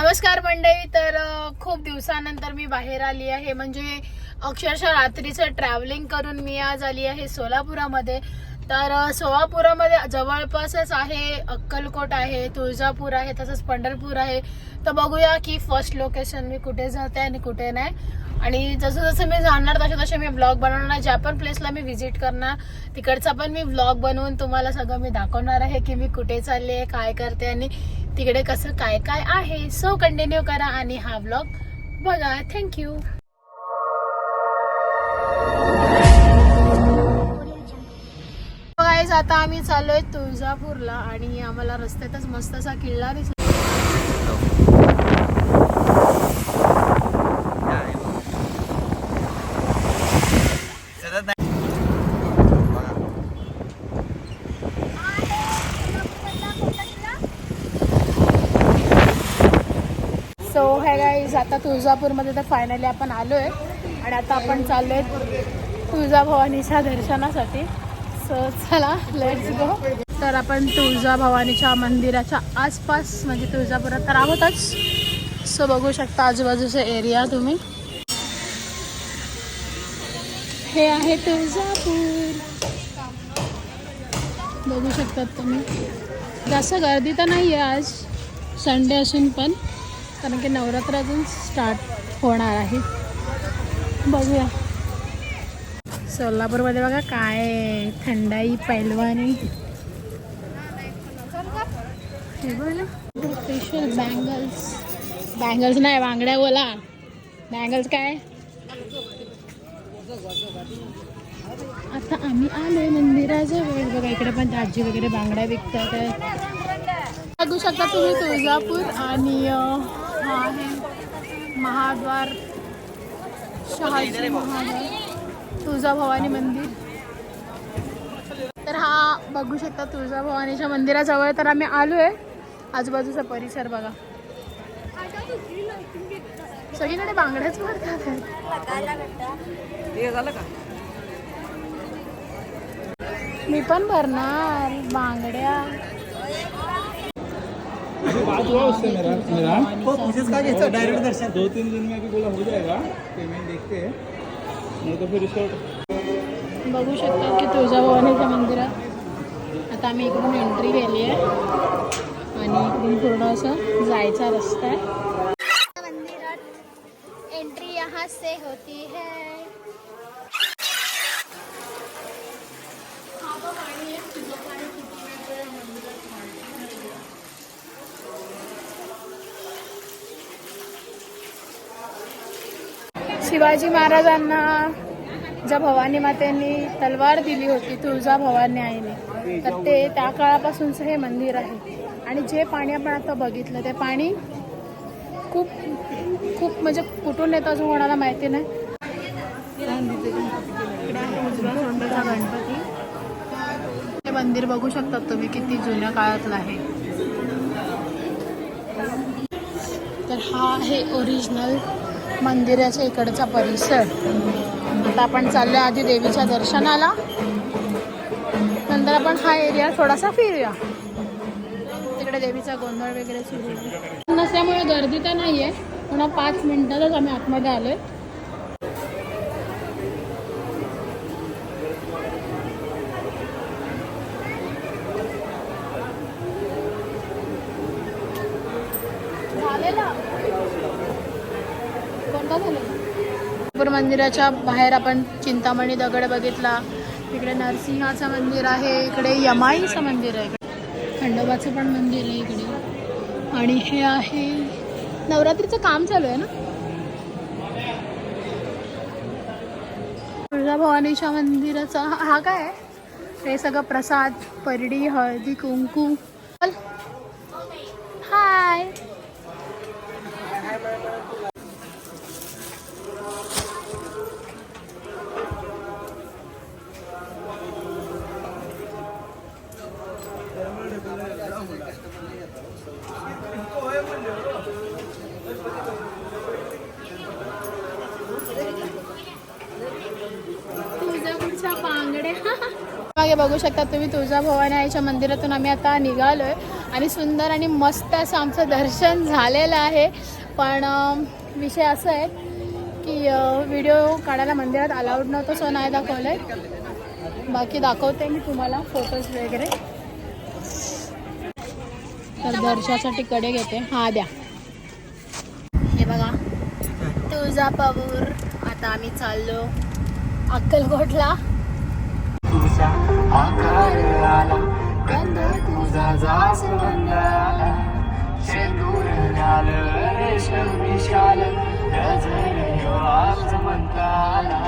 नमस्कार मंडळी तर खूप दिवसानंतर मी बाहेर आली आहे. म्हणजे अक्षरशः रात्रीचं ट्रॅव्हलिंग करून मी आज आली आहे सोलापुरामध्ये. तर सोलापुरामध्ये जवळपासच आहे अक्कलकोट आहे तुळजापूर आहे तसंच पंढरपूर आहे. तर बघूया की फर्स्ट लोकेशन मी कुठे जाते आणि कुठे नाही. आणि जसं जसं मी जाणार तसे तसे मी ब्लॉग बनवणार. ज्या पण प्लेसला मी व्हिजिट करणार तिकडचा पण मी ब्लॉग बनवून तुम्हाला सगळं मी दाखवणार आहे की मी कुठे चालले आहे काय करते आणि तिकडे कसं काय काय आहे? सो कंटिन्यू करा आणि हा ब्लॉग बघा. थँक्यू आता आम्ही चाललोय तुळजापूरला आणि आम्हाला रस्त्यातच मस्त असा किल्ला दिसला सो हे गाईज आता तुळजापूरमध्ये तर फायनली आपण आलो आहे आणि आता आपण चाललोय तुळजाभवानीच्या दर्शनासाठी. सो चला लेट्स गो तर आपण तुळजाभवानीच्या मंदिराच्या आसपास म्हणजे तुळजापुरात तर आहोतच. सो बघू शकता आजूबाजूचा एरिया तुम्ही. हे आहे तुळजापूर. बघू शकतात तुम्ही. जास्त गर्दी तर नाही आहे आज. संडे असून पण. कारण की नवरात्र अजून स्टार्ट होणार आहे. बघूया. सोलापूरमध्ये बघा काय थंडाई पैलवानी. स्पेशल बँगल्स बँगल्स नाही बांगड्या बोला बँगल्स काय? आता आम्ही आलोय मंदिराजवळ. बघा इकडे पण दाजी वगैरे बांगड्या विकतात बघू शकता तुम्ही तुळजापूर आणि आहे महाद्वार शहाजी महाद्वार तुळजाभवानी मंदिर. तर हा बघू शकता तुळजाभवानीच्या मंदिराजवळ तर आम्ही आलो आहे आजूबाजूचा परिसर बघा. सगळीकडे बांगड्याच भरतात मी पण भरणार बांगड्या. मेरा मेरा वो प्रोसेस का कैसा डायरेक्ट दर्शन दो तीन दिन में अभी बोला हो जाएगा पेमेंट देखते हैं नहीं तो फिर इसको बघू शकता की तुळजाभवानीच्या मंदिरात आता आम्ही इकडून एंट्री केली आहे. आणि इकडून पूर्ण असं जायचा रस्ता आहे. मंदिरात एंट्री यहाँ से होती है. शिवाजी महाराजांना ज्या भवानी मातेंनी तलवार दिली होती तुळजा भवानी आईने तर ते त्या काळापासूनचं हे मंदिर आहे. आणि जे पाणी आपण आता बघितलं ते पाणी खूप खूप म्हणजे कुठून येतं अजून कोणाला माहिती नाही. उजव्या गणपती हे मंदिर बघू शकतात तुम्ही किती जुन्या काळातलं आहे. तर हा आहे ओरिजिनल मंदिराच्या इकडचा परिसर. आता आपण चाललो आधी देवीच्या दर्शनाला. नंतर आपण हा एरिया थोडासा फिरूया. तिकडे देवीचा गोंधळ वगैरे सुरू नसल्यामुळे गर्दी तर नाही आहे पुन्हा पाच मिनिटातच आम्ही आतमध्ये आलोय झालेला कोणता झालेला मंदिराच्या बाहेर आपण चिंतामणी दगड बघितला. इकडे नरसिंहाचं मंदिर आहे इकडे यमाईचं मंदिर आहे. इकडे खंडोबाचं पण मंदिर आहे इकडे. आणि हे आहे नवरात्रीचं काम चालू आहे ना? तुळजाभवानीच्या मंदिराचा हा काय आहे? हे सगळं प्रसाद परडी हळदी कुंकू चल. हाय तुळजापूरच्या बांगड्या मागे बघू शकता तुम्ही तुळजाभवानी आईच्या मंदिरातून आम्ही आता निघालोय. आणि सुंदर आणि मस्त असं आमचं दर्शन झालेलं आहे. पण विषय असा आहे की व्हिडिओ काढायला मंदिरात अलाउड नव्हतं सो नाही दाखवलं आहे बाकी दाखवते मी तुम्हाला फोटोज वगैरे. तर दर्शनासाठी कडे घेते. हा द्या. हे बघा. तुळजापूर. आता आम्ही चाललो अक्कलकोटला. तुझा आकार आला गंध तुझा जास्वंद आला. शेंदूर लाल रेशम विशाल गजर आसमंत आला.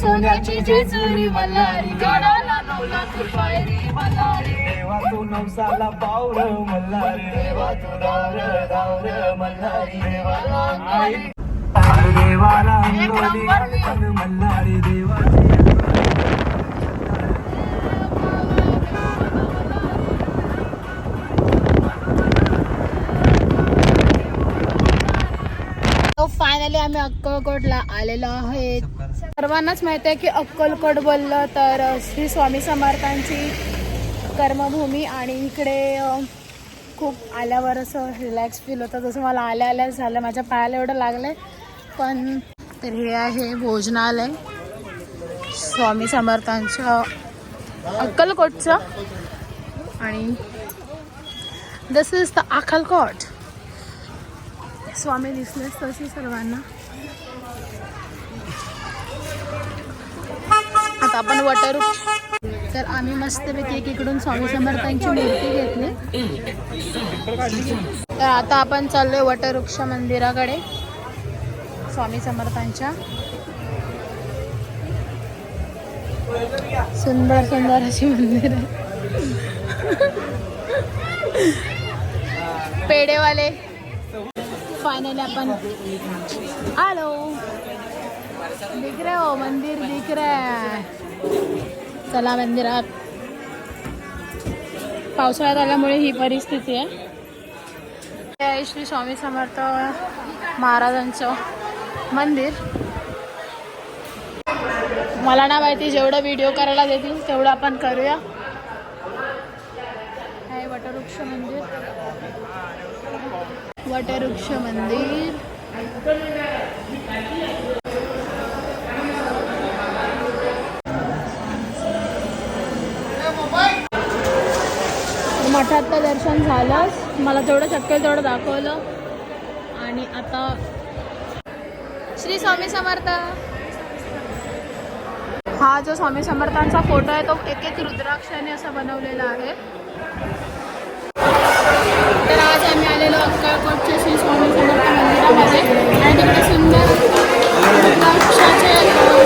सोन्याची जेजुरी मल्हारी गडाला नऊ लाख पायरी मल्हारी. देवा तू नवसाला पावर मल्हारी. देवा तू दावर दावर मल्हारी. देवाला देवाला अंगोली अडकन मल्हारी देवाची तो फायनली आम्ही अक्कलकोटला आलेलो आहे सर्वांनाच माहिती आहे की अक्कलकोट बोललं तर श्री स्वामी समर्थांची कर्मभूमी आणि इकडे खूप आल्यावर असं रिलॅक्स फील होतं. जसं मला आल्या आल्या झालं माझ्या पायाला एवढं लागलं पण तर हे आहे भोजनालय. स्वामी समर्थांच्या अक्कलकोटचं. आणि दिस इज द अक्कलकोट. स्वामी दिसलेच तशी सर्वांना. आता आपण वॉटर तर आम्ही मस्तपैकी एकीकडून स्वामी समर्थांची मूर्ती घेतली. तर आता आपण चाललोय वटवृक्ष मंदिराकडे. स्वामी समर्थांच्या. सुंदर सुंदर अशी मंदिर आहे. पेडेवाले फायनली आपण आलो. दिख रहे हो मंदिर दिख रहा चला मंदिरात. पावसाळ्यात आल्यामुळे ही परिस्थिती आहे. हे आहे श्री स्वामी समर्थ महाराजांचं. मंदिर. मला ना माहिती जेवढं व्हिडिओ करायला देतील तेवढं आपण करूया. हे वटवृक्ष मंदिर. वटवृक्ष मंदिर. मठातलं दर्शन झालंच. मला जेवढं शक्य तेवढं दाखवलं. आणि आता श्री स्वामी समर्थ. हा जो स्वामी समर्थांचा फोटो आहे तो एक एक रुद्राक्षाने असा बनवलेला आहे. तर आज आम्ही आलेलो अक्कलकोटच्या श्री स्वामी समर्थ मंदिरामध्ये. आणि तिकडे सुंदर रुद्राक्षाचे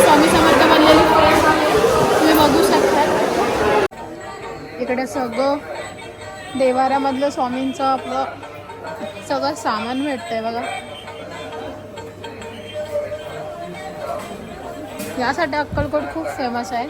स्वामी समर्थ बनलेली तुम्ही बघू शकता. इकडे सगळं देवारामधलं स्वामींचं आपलं सगळं सामान भेटतंय बघा. यासाठी अक्कलकोट खूप फेमस आहे.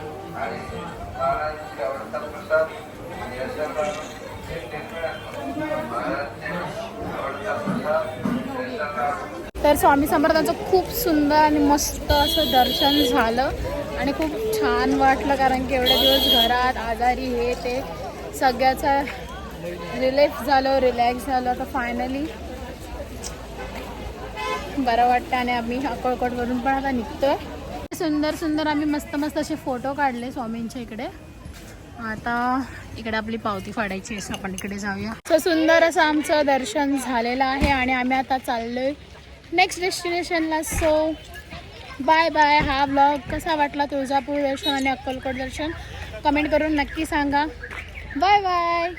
तर स्वामी समर्थांचं खूप सुंदर आणि मस्त असं दर्शन झालं. आणि खूप छान वाटलं कारण की एवढे दिवस घरात आजारी हे ते सगळ्याचा रिलेक्स झालं रिलॅक्स झालं. तर फायनली बरं वाटतं आणि आम्ही अक्कलकोटवरून पण आता निघतोय. सुंदर सुंदर आम्ही मस्त मस्त असे फोटो काढले स्वामींच्या इकडे. आता इकडे आपली पावती फाडायची असं आपण इकडे जाऊया. तर सुंदर असं आमचं दर्शन झालेलं आहे आणि आम्ही आता चाललोय नेक्स्ट डेस्टिनेशनला सो बाय बाय हा ब्लॉग कसा वाटला तुळजापूर दर्शन आणि अक्कलकोट दर्शन? कमेंट करून नक्की सांगा. Bye bye